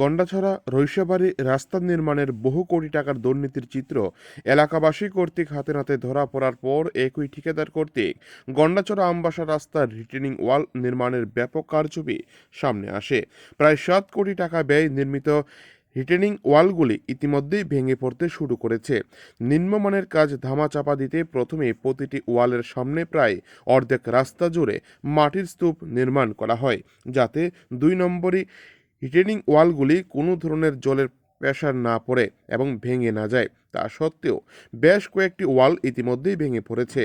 গন্ডাছড়া রৈশাবাড়ি রাস্তা নির্মাণের বহু কোটি টাকার দুর্নীতির চিত্র এলাকাবাসী কর্তৃক হাতে নাতে ধরা পড়ার পর একই ঠিকাদার কর্তৃক গন্ডাছড়া আমবাসা রাস্তার রিটেনিং ওয়াল নির্মাণের ব্যাপক কারচুপি সামনে আসে। প্রায় সাত কোটি টাকা ব্যয় নির্মিত রিটেনিং ওয়ালগুলি ইতিমধ্যেই ভেঙে পড়তে শুরু করেছে। নিম্নমানের কাজ ধামাচাপা দিতে প্রথমে প্রতিটি ওয়ালের সামনে প্রায় অর্ধেক রাস্তা জুড়ে মাটির স্তূপ নির্মাণ করা হয়, যাতে দুই নম্বরই রিটেনিং ওয়ালগুলি কোনো ধরনের জলের প্রেশার না পড়ে এবং ভেঙে না যায়, তা সত্ত্বেও বেশ কয়েকটি ওয়াল ইতিমধ্যেই ভেঙে পড়েছে।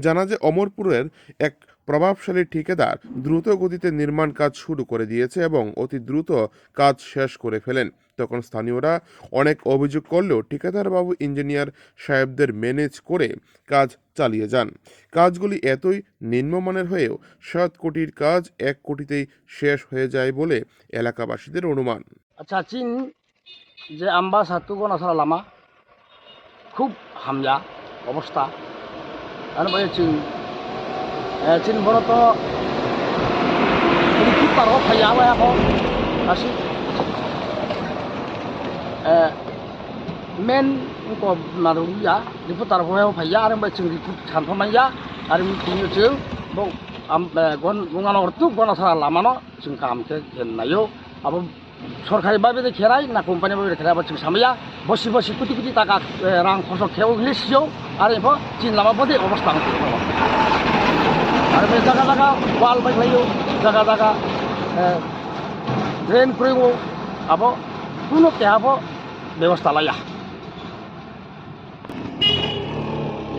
জানা যায়, অমরপুরের এক প্রভাবশালী ঠিকাদার দ্রুত গতিতে নির্মাণ কাজ শুরু করে দিয়েছে এবং অতি দ্রুত কাজ শেষ করে ফেলেন। তখন স্থানীয়রা অনেক অভিযোগ করলেও ঠিকাদারবাবু ইঞ্জিনিয়ার সাহেবদের ম্যানেজ করে কাজ চালিয়ে যান। কাজগুলি এতই নিম্নমানের হয়েও সাত কোটির কাজ এক কোটিতেই শেষ হয়ে যায় বলে এলাকাবাসীদের অনুমান। আচ্ছা যে আম্বা সাতু গনাসরা লামা খুব হামলা অবস্থা তারপরে চীন এ, চীন বড়ত কি পারো ফাইয়া বা এখন আসি main ko naru ya lipu tar ho ho phaya ar ba ching lipu chan pha maya ar mi tin chu bo am সরকারি ভাবে খেরাই না কোম্পানি ভাবে খেরাই আবার সামাইয়া বসি বসি কোটি কোটি টাকা রাং খরচ খেয়েও গেলেছিও আর এবার চীন লামা পদে অবস্থা হচ্ছে আর জায়গা জায়গা ওয়াল বাইলাইও জায়গা জায়গা ড্রেন করেও আবো, কোনো কেহাবো ব্যবস্থা লাইয়া।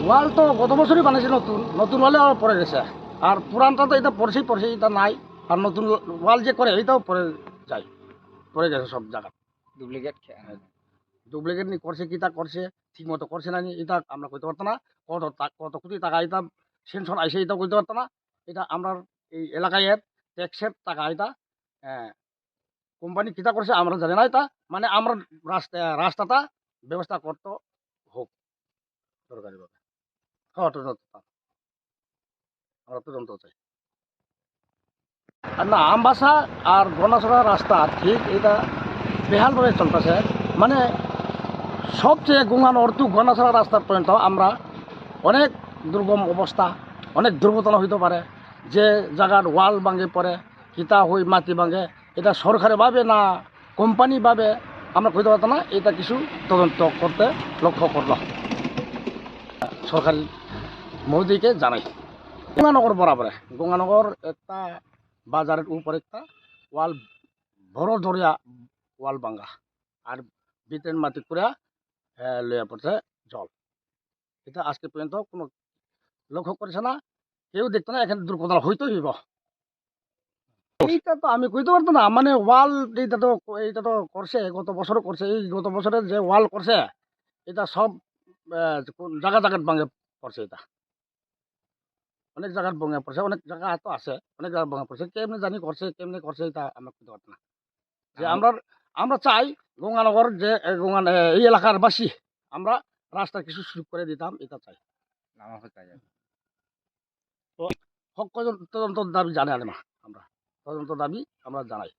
ওয়াল তো গত বছরই বানাইছে নতুন নতুন ওয়ালে আর পরে গেছে। আর পুরানটা তো এটা পড়ছেই পড়ছে এটা নাই। আর নতুন ওয়াল যে করে, এটাও পরে যায়। পরে গেছে সব জায়গা। ডুপ্লিকেট ডুপ্লিকেট নি করছে কি তা করছে ঠিক মতো করছে না নি এটা আমরা কইতে পারতো না কত কত কোটি টাকা এটা সেনশন আইসে এটা কইতে পারতো না। এটা আমরা এই এলাকায় ট্যাক্সের টাকা এটা কোম্পানি কিতা করছে আমরা জানি না এটা মানে আমরা রাস্তা রাস্তাটা ব্যবস্থা করতে হোক। সরকারিভাবে। হ্যাঁ তদন্ত আমরা তদন্ত চাই। না আমবাসা আর গণাছড়া রাস্তা ঠিক এটা বেহালভাবে চলতেছে। মানে সবচেয়ে গুঙান অর্থ গণাছড়া রাস্তা পর্যন্ত আমরা অনেক দুর্গম অবস্থা অনেক দুর্ঘটনা হইতে পারে যে জায়গার ওয়াল ভাঙে পড়ে কিতা হই মাটি ভাঙে, এটা সরকারিভাবে না কোম্পানিভাবে আমরা কইতে পারতাম না এটা কিছু তদন্ত করতে লক্ষ্য করলাম। সরকারি মোদিকে জানাই। গঙ্গানগর বরাবরে, গঙ্গানগর একটা বাজারের উপর একটা ওয়াল, বড় ধরিয়া ওয়াল ভাঙ্গা আর বিতেন মাটি করে লইয়া পড়ছে জল। এটা আজকে পর্যন্ত কোনো লক্ষ্য করেছে না, কেউ দেখতো না, এখানে দুর্ঘটনা হইতে হইব। এইটা তো আমি কইতে পারতো না মানে ওয়াল এইটা তো এইটা তো করছে, গত বছরও করছে, এই গত বছরের যে ওয়াল করছে, এটা সব জায়গা জায়গায় ভাঙে পড়ছে এটা। অনেক জায়গায় ভঙে পড়ছে অনেক জায়গা তো আছে অনেক জায়গায় ভঙে পড়ছে কেমনি জানি করছে কেমনি করছে এটা আমার কিন্তু ঘটনা। না যে আমরা আমরা চাই গঙ্গানগর যে গঙ্গান গঙ্গা এই এলাকার বাসী আমরা রাস্তা কিছু সুযোগ করে দিতাম এটা চাই। হক তদন্ত দাবি জানাই না আমরা তদন্ত দাবি আমরা জানাই